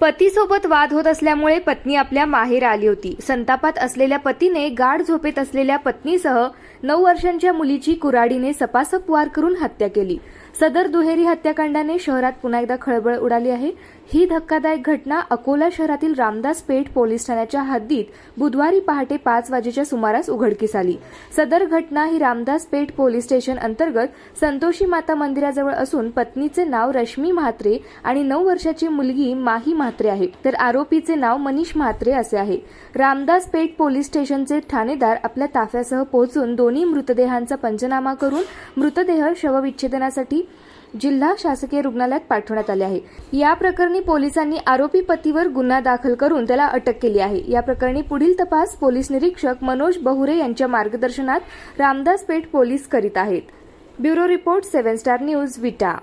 पतीसोबत वाद होत असल्यामुळे पत्नी आपल्या माहेर आली होती. संतापात असलेल्या पतीने गाढ झोपेत असलेल्या पत्नीसह नऊ वर्षांच्या मुलीची कुऱ्हाडीने सपासप वार करून हत्या केली. सदर दुहेरी हत्याकांडाने शहरात पुन्हा एकदा खळबळ उडाली आहे. ही धक्कादायक घटना अकोला शहरातील रामदास पेठ पोलीस ठाण्याच्या हद्दीत बुधवारी पहाटे पाच वाजेच्या सुमारास उघडकीस आली. सदर घटना ही रामदास पेठ पोलीस स्टेशन अंतर्गत संतोषी माता मंदिराजवळ असून पत्नीचे नाव रश्मी म्हात्रे आणि नऊ वर्षाची मुलगी माही म्हात्रे आहे. तर आरोपीचे नाव मनीष म्हात्रे असे आहे. रामदास पेठ पोलीस स्टेशनचे ठाणेदार आपल्या ताफ्यासह पोहोचून दोन्ही मृतदेहांचा पंचनामा करून मृतदेह शवविच्छेदनासाठी जिल्हा शासकीय रुग्णालयात पाठवण्यात आले आहे. या प्रकरणी पोलिसांनी आरोपी पतीवर गुन्हा दाखल करून त्याला अटक केली आहे. या प्रकरणी पुढील तपास पोलीस निरीक्षक मनोज बहुरे यांच्या मार्गदर्शनात रामदास पेठ पोलीस करीत आहेत. Bureau report seven star news Vita.